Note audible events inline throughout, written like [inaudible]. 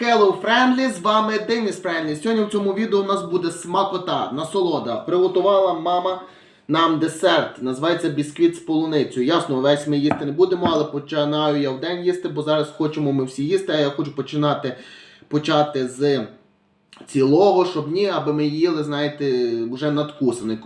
Hello Friendly, з вами Деніс Friendly. Сьогодні в цьому відео у нас буде смакота, насолода. Приготувала мама нам десерт. Називається бісквіт з полуницею. Ясно, весь ми їсти не будемо, але починаю я в день їсти, бо зараз хочемо ми всі їсти, а я хочу починати почати з цілого, щоб ні, аби ми їли, знаєте, вже надкусаний,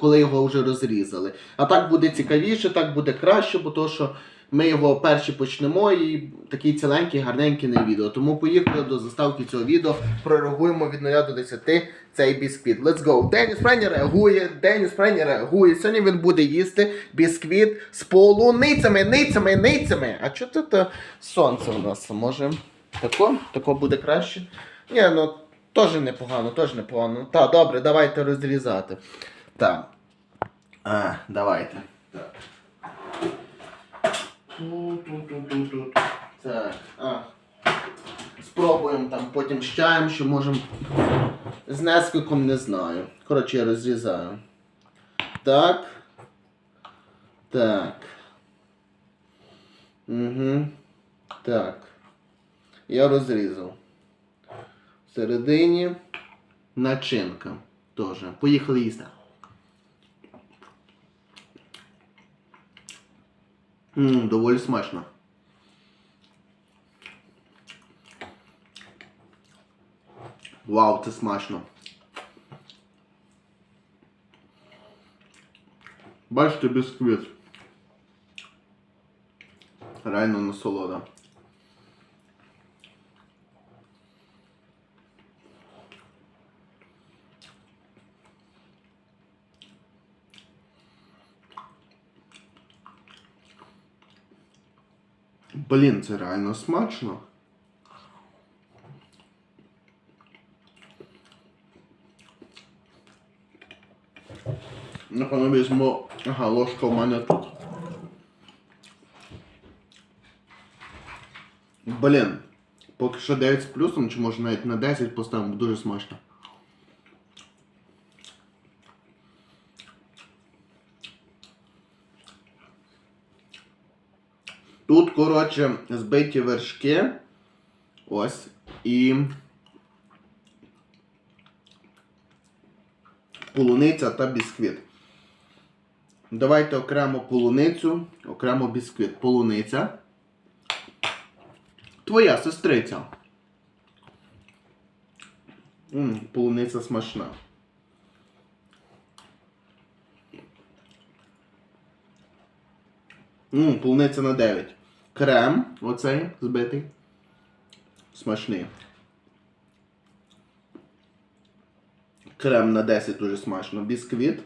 коли його вже розрізали. А так буде цікавіше, так буде краще, бо то, що ми його перші почнемо і такий ціленький, гарненький на відео. Тому поїхали до заставки цього відео, прореагуємо від 0 до 10 цей бісквіт. Let's go! Деніс Френі реагує, Деніс Френі реагує. Сьогодні він буде їсти бісквіт з полуницями, ницями, ницями. А що тут сонце у нас? Може тако? Тако буде краще? Ні, ну теж непогано, теж непогано. Так, добре, давайте розрізати. Так. А, давайте. Так. Тут-тут-тут-тут. Так. А. Спробуємо там потім з чаєм, що можемо. З несквиком не знаю. Коротше, я розрізаю. Так. Так. Угу. Так. Я розрізав. Всередині начинка. Теж. Поїхали їсти. Ммм, доволі смачно. Вау, це смачно. Бачите бісквіт. Реально насолода. Блін, це реально смачно. Напевно візьму. Ага, ложка в мене тут. Блін. Поки що 9 з плюсом, чи може навіть на 10 поставимо, дуже смачно. Тут, коротше, збиті вершки. Ось. І. Полуниця та бісквіт. Давайте окремо полуницю, окремо бісквіт. Полуниця. Твоя сестриця. М, полуниця смачна. М, полуниця на 9. Крем, оцей збитий. Смачний. Крем на 10 дуже смачно. Бісквіт.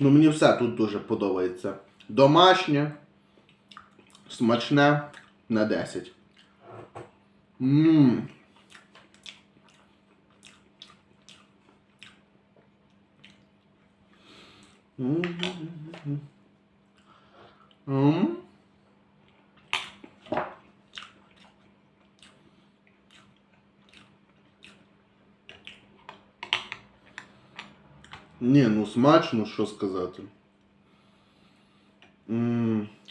Ну, мені все тут дуже подобається. Домашнє, смачне на 10. Ммм. Ні, ну смачно, що сказати. М. Так.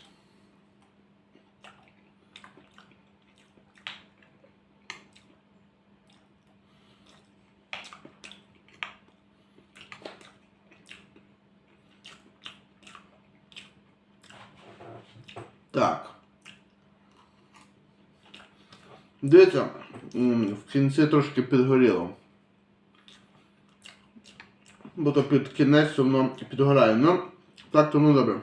М, в кінці трошки підгоріло. Бо то під кінець воно підгорає. Ну, так то ну добре.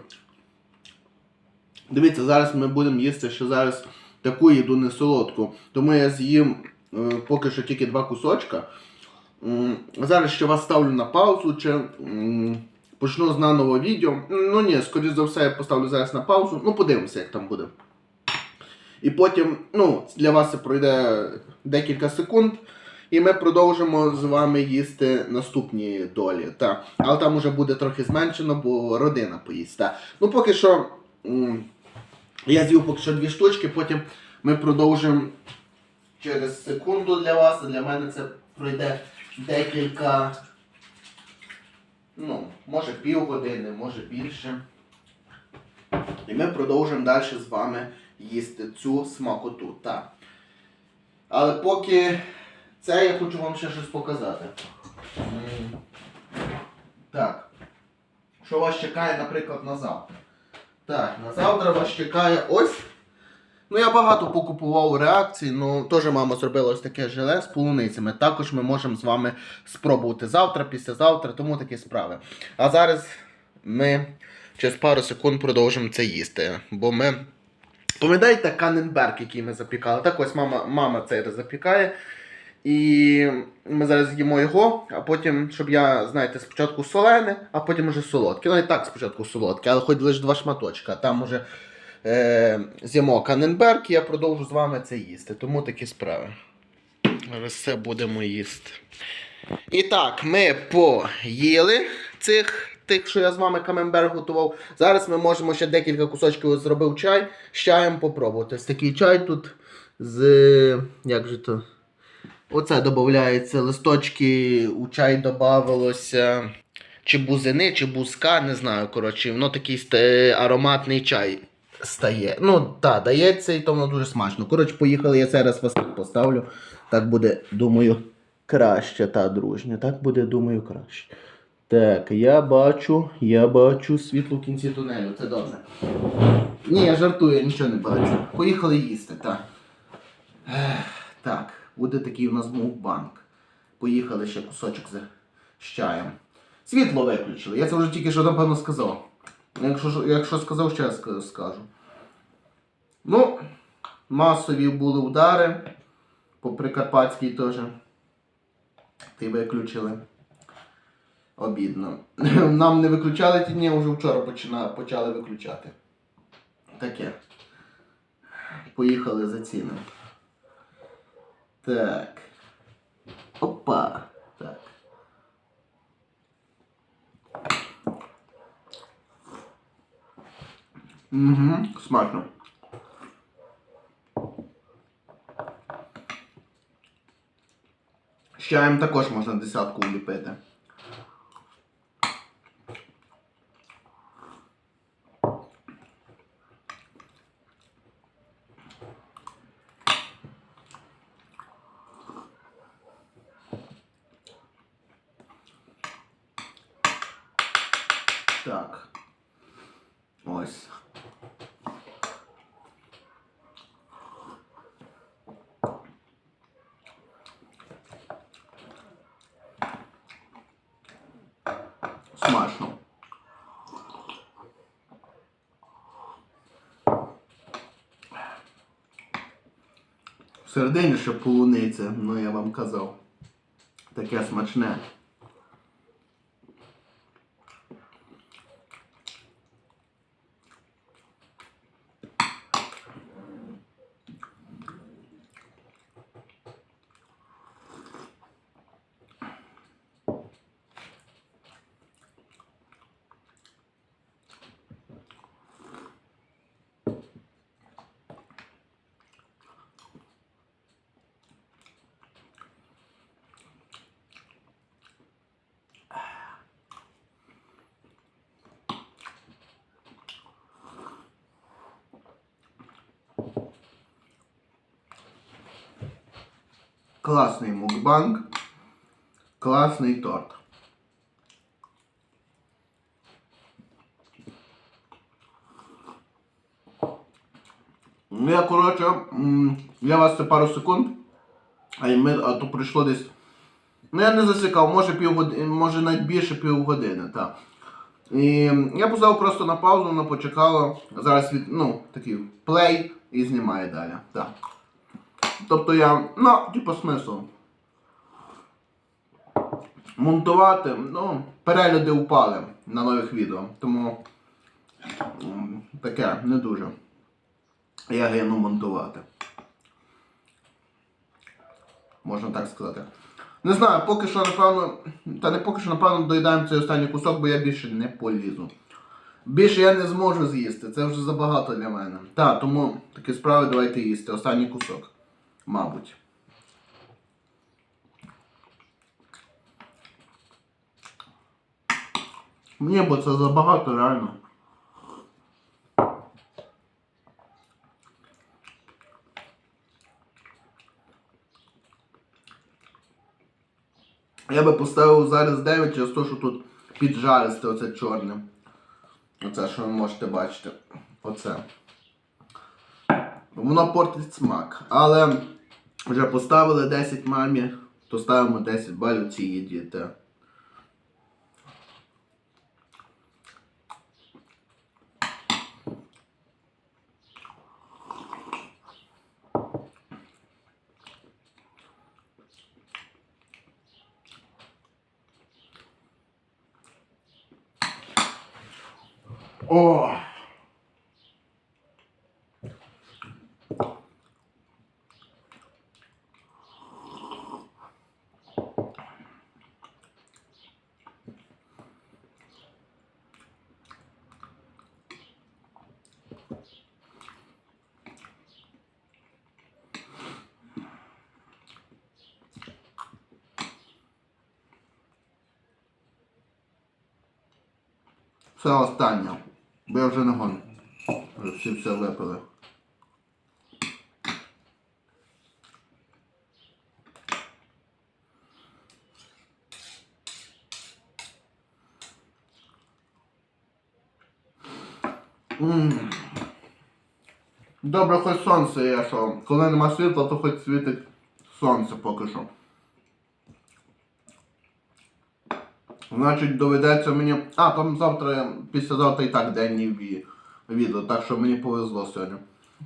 Дивіться, зараз ми будемо їсти ще зараз таку їду не солодку. Тому я з'їм е, поки що тільки два кусочка. Зараз ще вас ставлю на паузу чи почну з наново відео. Ну ні, скоріш за все, я поставлю зараз на паузу. Ну, подивимося, як там буде. І потім, ну, для вас це пройде декілька секунд. І ми продовжимо з вами їсти наступні долі. Так. Але там уже буде трохи зменшено, бо родина поїсть. Так. Ну поки що. Я з'їв поки що дві штучки, потім ми продовжимо через секунду для вас. а Для мене це пройде декілька. Ну, може півгодини, може більше. І ми продовжимо далі з вами їсти цю смакоту. Так. Але поки це я хочу вам ще щось показати. Так. Що вас чекає, наприклад, на завтра? Так, на завтра вас чекає ось. Ну, я багато покупував реакцій, ну теж мама зробила ось таке желе з полуницями. Також ми можемо з вами спробувати завтра, післязавтра, тому такі справи. А зараз ми через пару секунд продовжимо це їсти. Бо ми. Пам'ятаєте каненберг, який ми запікали? Так ось мама, мама цей запікає. І ми зараз з'їмо його, а потім, щоб я, знаєте, спочатку солене, а потім вже солодке. Ну і так спочатку солодке, але хоч лише два шматочка. Там уже е, з'їмо каненберг, і я продовжу з вами це їсти. Тому такі справи. Зараз все будемо їсти. І так, ми поїли цих. Тих, що я з вами камемберг готував. Зараз ми можемо ще декілька кусочків зробив чай з чаєм попробувати. Ось такий чай тут з. як же то? Оце додається листочки, у чай додавалося чи бузини, чи бузка, не знаю. Коротше, воно такий ароматний чай стає. Ну, так, дається і то воно дуже смачно. Коротше, поїхали, я зараз вас тут поставлю. Так буде, думаю, краще, та дружня. Так буде, думаю, краще. Так, я бачу, я бачу світло в кінці тунелю, це добре. Ні, я жартую, я нічого не бачу. Поїхали їсти, так. Так, буде такий у нас мукбанк. Поїхали ще кусочок з, чаєм. Світло виключили. Я це вже тільки що напевно сказав. Якщо, якщо сказав, ще раз скажу. Ну, масові були удари. По Прикарпатській теж. Ти виключили. Обідно. [laughs] Нам не виключали ті дні, вже вчора почина, почали виключати. Таке. Поїхали за цінами. Так. Опа. Так. Угу, смачно. З чаєм також можна десятку вліпити. Так. Ось. Смачно. Всередині ще полуниця, ну я вам казав. Таке смачне. Класний мукбанк. Класний торт. Ну, я, коротше, м, я вас це пару секунд, а, ми, а то прийшло десь. Ну, я не засікав, може півгодини, може навіть більше півгодини, так. І я поставив просто на паузу, воно почекало. Зараз від, ну, такий плей і знімає далі. Так. Тобто я, ну, типу смисл. Монтувати, ну, перегляди упали на нових відео. Тому таке не дуже. Я гину монтувати. Можна так сказати. Не знаю, поки що, напевно, та не поки що, напевно, доїдаємо цей останній кусок, бо я більше не полізу. Більше я не зможу з'їсти, це вже забагато для мене. Так, тому такі справи давайте їсти. Останній кусок мабуть. Мені бо це забагато реально. Я би поставив зараз 9 через те, що тут піджаристе оце чорне. Оце, що ви можете бачити. Оце. Воно портить смак. Але вже поставили 10 мамі, то ставимо 10 балів цій їді. та. Це останнє. Бо я вже не гоню. Всі все випили. Добре, хоч сонце є, що коли нема світла, то хоч світить сонце поки що. Значить, доведеться мені. А, там завтра, післязавтра і так денні відео, так що мені повезло сьогодні.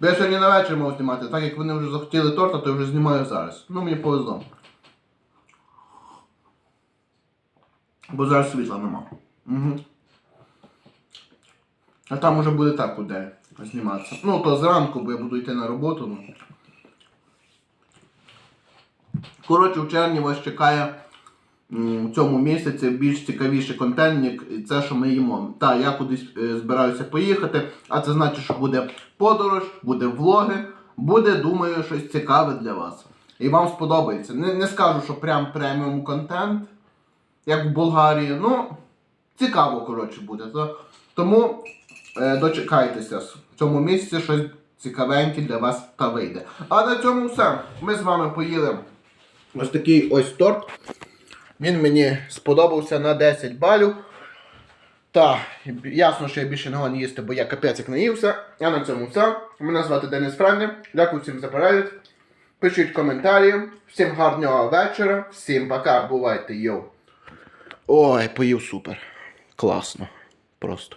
Я сьогодні на вечір мав знімати, так як вони вже захотіли торта, то я вже знімаю зараз. Ну мені повезло. Бо зараз світла нема. Угу. А там уже буде так куди зніматися. Ну, то зранку, бо я буду йти на роботу. Ну. Коротше, в червні вас чекає в цьому місяці більш цікавіший контент, і це, що ми їмо. Так, я кудись е, збираюся поїхати, а це значить, що буде подорож, буде влоги, буде, думаю, щось цікаве для вас. І вам сподобається. Не, не скажу, що прям преміум контент, як в Болгарії. Ну, цікаво, коротше, буде. То, тому е, дочекайтеся. В цьому місяці щось цікавеньке для вас та вийде. А на цьому все. Ми з вами поїли ось такий ось торт. Він мені сподобався на 10 балів. Та, ясно, що я більше не не їсти, бо я капець як наївся. А на цьому все. Мене звати Денис Френди. Дякую всім за перегляд. Пишіть коментарі. Всім гарного вечора. Всім пока. Бувайте, йоу. Ой, поїв супер. Класно. Просто.